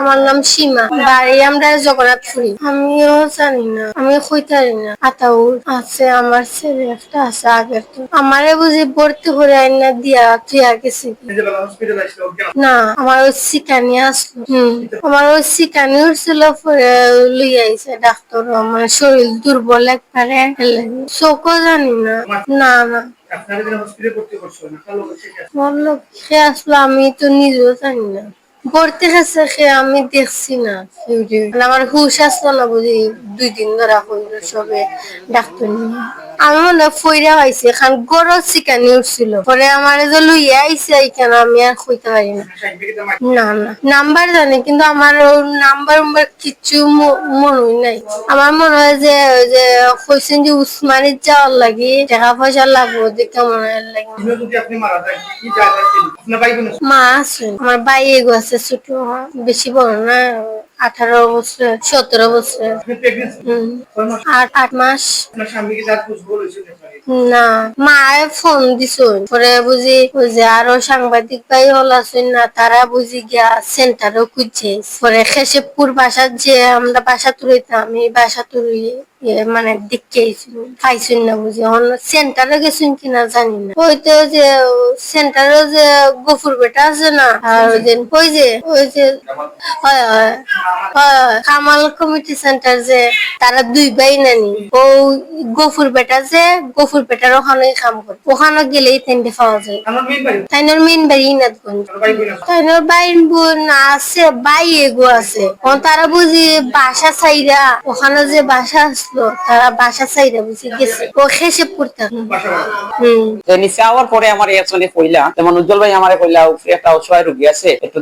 আমার নাম সীমা। বাড়ি আমরা জগন্নাথপুরি। আমিও জানি না আমি কইতারি না। আতাউর আছে আমার ছেলে একটা আছে আগের তো। আমারে বুঝি ভর্তি করে আইনা দিয়া তুইয়া গেছে কি। না আমার ওই সিকানি আসলো। হম আমার ওই সিকানি উঠছিল পরে লই আইছে ডাক্তার। আমার শরীর দুর্বল একবারে চোখও জানি না। না না। না? আসলো আমি তো নিজেও জানি না। পড়তে হয়েছে সে, আমি দেখছি না আমার হুশ আসলো না বুঝি, দুই দিন ধরা হইল সবে ডাক্তার নিয়ে। আমি মনে ফইরা পাইছি এখন গরো চিকানি উঠছিল পরে আমার যে লইয়া আইছে এইখানে আমি আর কইতে পারি না। না না। নাম্বার জানি কিন্তু আমার নাম্বার উম্বার কিচ্ছু মনে নাই। আমার মনে হয় যে ওই যে কইছেন যে উসমানির যাওয়ার লাগি টাকা পয়সা লাগবো দেখে মনে হয় লাগে? মা আছে আমার ভাই এগো আছে ছোট বেশি বড় না। আঠারো বছর সতেরো বছর। আট মাস। না মায়ে ফোন দিছুন পরে বুঝি ওই যে আরও সাংবাদিক ভাই হল আসুন না তারা বুঝি গিয়া সেন্টারও খুঁজছে। পরে খেসেবপুর বাসার যে আমরা বাসা তুলিতাম এই বাসা তুলি মানে দেখতে পাইছুন না বুঝি। সেন্টারে গেছুন কিনা জানি না। ওই তো যে সেন্টারে যে গফুর বেটা আছে না আর ওই যে ওই যে ওই যে। কামাল কমিটি সেন্টার যে তারা দুই ভাই নানি। ও গফুর বেটা যে গফুর বেটার ওখানে কাম করে। ওখানে গেলেই তেনটে পাওয়া যায়। তাইনোর মেন বাড়ি ইনাদগঞ্জ তাইনোর বাইন বোন আছে বাই এগো আছে। তারা বুঝি বাসা চাইরা ওখানে যে বাসা আসলো, তারা বাসা চাইরা বুঝি গেছে। ও নিচে আওয়ার পরে আমার কইলা, যেমন উজ্জ্বল ভাই আমারে কইলা একটা অসহায় রোগী আছে, একটু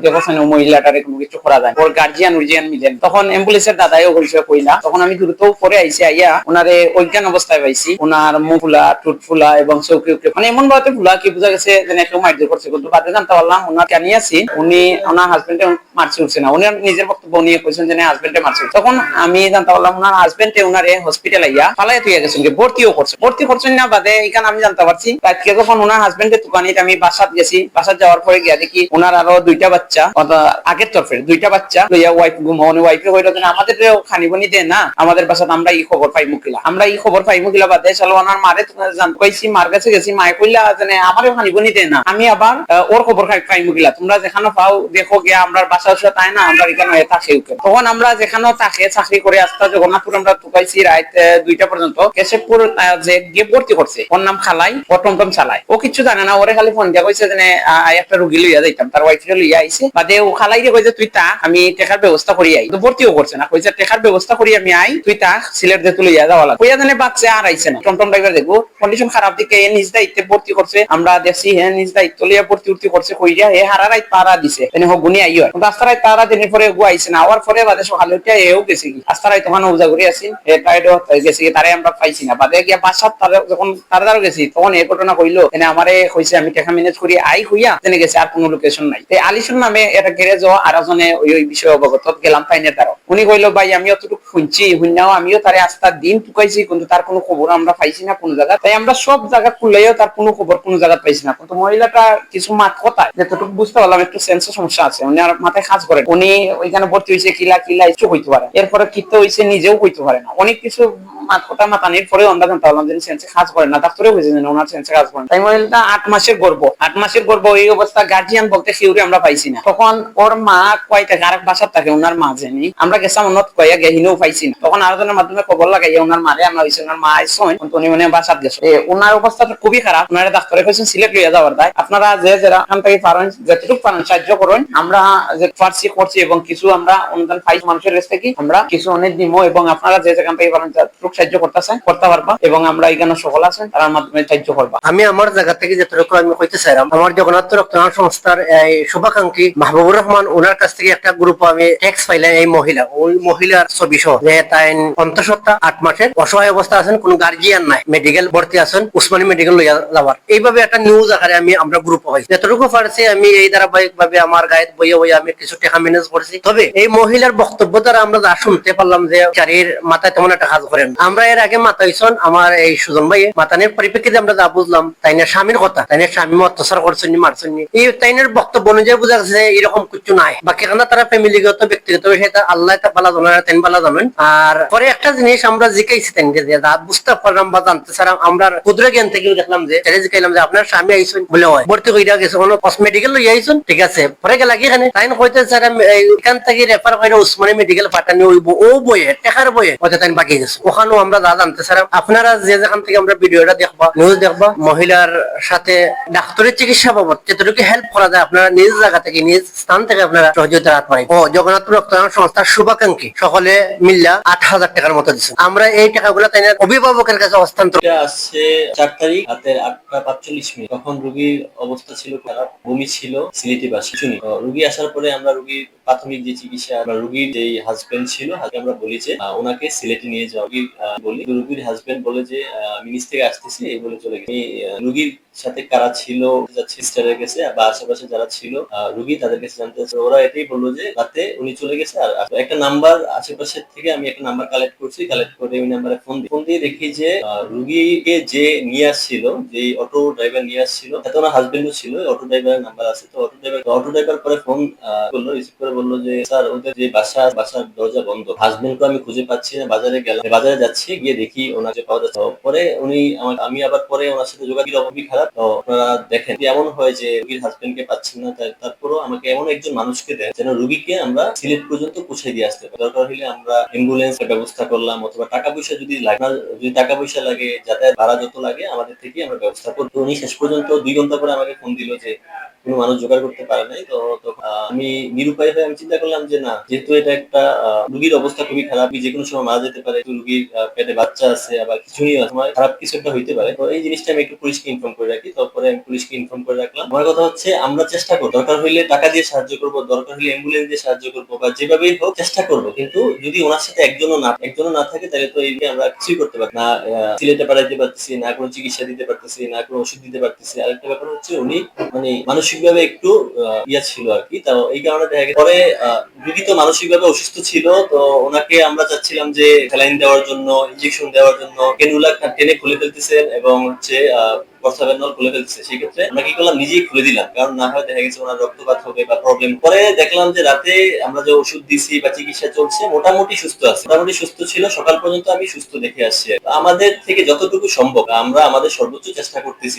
মহিলাটারে কোনো কিছু করা যায় ওর গার্জিয়ান উর্জিয়ান মিলেন। তখন দাদাইও কইলা। তখন আমি দ্রুত পরে আইয়া ওনারে অজ্ঞান অবস্থায় পাইছি। ওনার মুখ ফুলা ফুলা এবং চৌকি মানে এমন ভাবে ফুলা কি বোঝা গেছে যেন একটু করছে। কিন্তু বাদে জানতে পারলাম ওনার জানি আছি, উনি ওনার হাজবেন্ডে মারছে উঠছে না। উনি নিজের বক্তব্য নিয়ে কইছেন যে হাজবেন্ডে মারছে তখন আমি জানতে পারলাম, ওনার হাজবেন্ডে ওনারে হসপিটাল আইয়া ফালাই তুই গেছেন ভর্তিও করছে। ভর্তি করছেন না বাদে এখানে আমি জানতে পারছি, আজকে যখন ওনার হাজবেন্ডের দোকানে আমি বাসাত গেছি, বাসাত যাওয়ার পরে গিয়া দেখি ওনার আরও দুইটা বাচ্চা আগের তরফের দুইটা বাচ্চা লইয়া ওয়াইফ ঘুমাওনি ওয়াইফে হইল যে আমাদের খানিবনি দে না, আমাদের বাসাত আমরা এই খবর পাই মুখিলা আমরা এই খবর পাই মুখিলা বাদে চলো ওনার মারে জানতে পাইছি, মার কাছে গেছি, মায়ে কইলা যে আমারও খানিবনি দে না। আমি আবার ওর খবর পাই মুখিলা তোমরা যেখানে পাও, দেখো গিয়া আমরা বাসা তাই না, আমরা এখানে থাকি তখন আমরা যেখানে থাকে চাকরি করে আসতে, জগন্নাথপুর আমরা টুকাইছি রাত দুইটা পর্যন্ত কেশবপুর গিয়ে ভর্তি করছে। ওর নাম খালাই, ও টমটম চালায়। ও কিছু জানে না, ওরে খালি ফোন দিয়া কইছে যে একটা রুগী লইয়া যাইতাম। তার ওয়াইফে লইয়া আইছে। বাদে ও খালাই দিয়ে কইছে, তুই তা আমি টেকার ব্যবস্থা করি আই। তো ভর্তিও করছে না। কইছে, টেকার ব্যবস্থা করি আমি আই, তুই তা সিলেট তুলে যাওয়া লাগবে। কইয়া জানে বাচ্চা আর আইছে না। টমটম ড্রাইভার দেখব কন্ডিশন খারাপ দিকে এ নিজ দায়িত্বে ভর্তি করছে। আমরা দেখছি হ্যাঁ নিজ দায়িত্ব লিয়া ভর্তি উর্তি করছে কইয়া হে হারারাই তারা দিছে। এনে হোক গুনি আইও কিন্তু আস্তারাই তারা দিনে পরে গু না। আওয়ার পরে বাদে সকালে উঠে এও গেছে কি আস্তারাই তখন উজা করে আসিন এ টাইডও গেছে তারে আমরা পাইছি না। বাদে গিয়া বাসাত তারা যখন তারা তারা গেছি, তখন এই ঘটনা কইলো এনে আমারে কইছে, আমি টাকা ম্যানেজ করি আই হইয়া জেনে গেছে আর কোনো লোকেশন নাই। এই আলিশন নামে এটা গ্যারেজ আর একজনে ওই বিষয়ে অবগত গেলাম ফাইনের দ্বারা উনি কইলো, ভাই, আমি অতটুকু শুনছি শুননাও আমিও তারে আস্তার দিন টুকাইছি, কিন্তু তার কোনো খবর আমরা পাইছি না কোনো জায়গা তাই আমরা সব জায়গা খুললেও তার কোনো খবর কোনো জায়গা পাইছি না। কিন্তু মহিলাটা কিছু মাত কথায় যতটুকু বুঝতে পারলাম, একটু সেন্সের সমস্যা আছে। উনি আর মাথায় কাজ করেন উনি ওইখানে ভর্তি হয়েছে কিলা কিলা কিছু হইতে পারে। এরপরে কিতে হয়েছে নিজেও হইতে পারে না। অনেক কিছু মাত কথা মাতানির পরে আমরা জানতে পারলাম যে সেন্সে কাজ করে না, ডাক্তারও হয়েছে যে ওনার সেন্সে কাজ করে না। তাই মহিলাটা আট মাসের গর্ভ আট মাসের গর্ভ এই অবস্থা গার্জিয়ান বলতে শিউরে আমরা পাইছি না। তখন ওর মা কয় থাকে আরেক বাসার থাকে ওনার মা জানি। আমরা গেছিলাম উন্নত কয়া, গেহিনেও পাইছি না। তখন আরেকজনের মাধ্যমে খবর লাগাইয়া ওনার মারে, আমরা হয়েছে ওনার মা আইসন উনি মানে বাসাত গেছে। ওনার অবস্থাটা খুবই খারাপ। ওনারা ডাক্তারে কইছেন সিলেক্ট লইয়া যাওয়ার দায়। আপনারা যে যারা এখান থেকে পারেন যতটুকু পারেন, সাহায্য করুন। আমরা যে পারছি করছি এবং কিছু আমরা অনুদান পাই মানুষের কাছ থেকে, আমরা কিছু অনেক দিব এবং আপনারা যে যেখান থেকে আমরা আমার জায়গা থেকে যতটুকু আমি আমার জগন্নাথ রক্তদান সংস্থার শুভাকাঙ্ক্ষী মাহবুবুর রহমান, ওনার কাছ থেকে একটা গ্রুপ আমি ট্যাক্স পাইলাম এই মহিলা, ওই মহিলার ছবি সহ তাই আট মাসের অসহায় অবস্থা আছেন, কোনো গার্জিয়ান নাই মেডিকেল ভর্তি আছেন, উসমানী মেডিকেল লইয়া যাওয়ার। এইভাবে একটা নিউজ আকারে আমি আমরা গ্রুপ হই যতটুকু পারছি আমি এই ধারাবাহিক ভাবে আমার গায়ের বইয়ে বইয়ে আমি কিছু টাকা ম্যানেজ করছি। তবে এই মহিলার বক্তব্য দ্বারা আমরা যা শুনতে পারলাম যে চারির মাথায় তেমন একটা কাজ করেন। আমরা এর আগে মাতাইছন, আমার এই সুজন ভাই মাতানের পরিপ্রেক্ষিতে আমরা যা বুঝলাম, তাইনের স্বামীর কথা। তাইনের স্বামী অত্যাচার করছেন মারছেন এই তাইনের বক্তব্য অনুযায়ী বোঝা গেছে এরকম কিছু নাই। বাকি এখানে তারা ফ্যামিলিগত ব্যক্তিগত সেটা আল্লাহ তা পালা জানেন আর তাইন পালা জানেন। আর পরে একটা জিনিস আমরা জিজ্ঞাসি তাইনকে যে বুঝতে পারলাম বা জানতে চারাম আমরা ক্ষুদ্র জ্ঞান থেকেও দেখলাম যে সেটা জিজ্ঞাইলাম যে, আপনার স্বামী আইসুন বলে হয়। ভর্তি কইরা গেছে, কোনো মেডিকেল লই আইসুন ঠিক আছে। পরে গেলা কি এখানে? তাইন কইতে স্যার এখান থেকে রেফার করে উসমানী মেডিকেল পাঠানি ও বইয়ে, টেকার বইয়ে। ওটা তাই বাকি গেছে। ওখানেও আমরা যা জানতে চারাম আপনারা যে যেখান থেকে আমরা ভিডিওটা দেখবা নিউজ দেখবা, মহিলার সাথে ডাক্তারের চিকিৎসা বাবদ যতটুকু হেল্প করা যায়, আপনারা নিজ জায়গা থেকে, নিজ স্থান থেকে আপনারা সহযোগিতা হাত পাই ও, জগন্নাথ রক্তদান সংস্থার শুভাকাঙ্ক্ষী, সকলে মিল্লা আট হাজার টাকার মতো দিচ্ছে আমরা এই টাকাগুলো তাই অভিভাবকের কাছে হস্তান্তর আসছে চার তারিখ, রাতের আটটা পাঁচচল্লিশ মিনিট। তখন রুগীর অবস্থা ছিল খারাপ, বমি ছিল, সিলিটি বাস। কিছু রুগী আসার পরে আমরা রুগীর প্রাথমিক যে চিকিৎসা রুগীর যে হাজবেন্ড ছিল আমরা বলি যে ওনাকে সিলেটে নিয়ে যাওয়া রুগীর বলি। রুগীর হাজবেন্ড বলে যে আমি নিচ থেকে আসতেছি, এই বলে চলে গেছে। রুগীর সাথে কারা ছিল সিস্টারের কাছে বা আশেপাশে যারা ছিল রুগী তাদের কাছে জানতে। ওরা এটাই বলল যে, রাতে উনি চলে গেছে আর একটা নাম্বার আশেপাশের থেকে আমি একটা নাম্বার কালেক্ট করছি কালেক্ট করে ওই নাম্বারে ফোন ফোন দিয়ে দেখি যে রুগীকে যে নিয়ে আসছিল যে অটো ড্রাইভার নিয়ে আসছিল, তাতে ওনার হাজবেন্ডও ছিল অটো ড্রাইভারের নাম্বার আছে। তো অটো ড্রাইভার অটো ড্রাইভার পরে ফোন করল রিসিভ করে বলল যে, স্যার, ওদের যে বাসা, বাসার দরজা বন্ধ। হাজবেন্ডকে আমি খুঁজে পাচ্ছি না, বাজারে গেলাম বাজারে যাচ্ছি, গিয়ে দেখি ওনাকে পাওয়া যাচ্ছে পরে উনি আমি আবার পরে ওনার সাথে যোগাযোগ খুবই খারাপ। তো আপনারা দেখেন এমন হয় যে রুগীর হাজবেন্ডকে পাচ্ছেন না তারপরেও আমাকে এমন একজন মানুষকে দেন যেন রুগীকে আমরা সিলেট পর্যন্ত পৌঁছে দিয়ে আসতে পারি। দরকার হলে আমরা অ্যাম্বুলেন্সের ব্যবস্থা করলাম, অথবা টাকা পয়সা যদি লাগে যদি টাকা পয়সা লাগে, যাতায়াত ভাড়া যত লাগে, আমাদের থেকে আমরা ব্যবস্থা করব উনি শেষ পর্যন্ত দুই ঘণ্টা পরে আমাকে ফোন দিল যে কোনো মানুষ জোগাড় করতে পারে নাই। তো আমি নিরুপায় হয়ে আমি চিন্তা করলাম যে, না, যেহেতু এটা একটা রুগীর অবস্থা খুবই খারাপ, যে কোনো সময় মারা যেতে পারে রুগীর পেটে বাচ্চা আছে, আবার কিছুই সময় খারাপ কিছু একটা হইতে পারে। তো এই জিনিসটা আমি একটু পুলিশকে ইনফর্ম করে রাখি, তারপরে আমি পুলিশকে ইনফর্ম করে রাখলাম। আমার কথা হচ্ছে, আমরা চেষ্টা করব, দরকার হইলে টাকা দিয়ে সাহায্য করব, দরকার হলে অ্যাম্বুলেন্স দিয়ে সাহায্য করব, বা যেভাবেই হোক চেষ্টা করব। কিন্তু যদি ওনার সাথে একজনও না একজনও না থাকে, তাহলে তো এই নিয়ে আমরা কিছুই করতে পারি না। সিলেটে পাঠাইতে পারতেছি না, কোনো চিকিৎসা দিতে পারতেছি না, কোনো ওষুধ দিতে পারতেছি আরেকটা ব্যাপার হচ্ছে, উনি মানে মানসিকভাবে একটু ইয়া ছিল আর কি। তো এই কারণে দেখা গেছে, পরে রুগী তো মানসিকভাবে অসুস্থ ছিল, তো ওনাকে আমরা চাচ্ছিলাম যে স্যালাইন দেওয়ার জন্য ইনজেকশন দেওয়ার জন্য। কেনুলা টেনে খুলে ফেলতেছেন এবং হচ্ছে খুলে ক্ষেত্রে আমরা কি করলাম, নিজেই খুলে দিলাম। কারণ না হয় দেখা গেছে ওনার রক্তপাত হবে বা প্রবলেম পরে দেখলাম যে রাতে আমরা যে ওষুধ দিছি বা চিকিৎসা চলছে, মোটামুটি সুস্থ আছে। মোটামুটি সুস্থ ছিল, সকাল পর্যন্ত আমি সুস্থ দেখে আসছি আমাদের থেকে যতটুকু সম্ভব, আমরা আমাদের সর্বোচ্চ চেষ্টা করতেছি।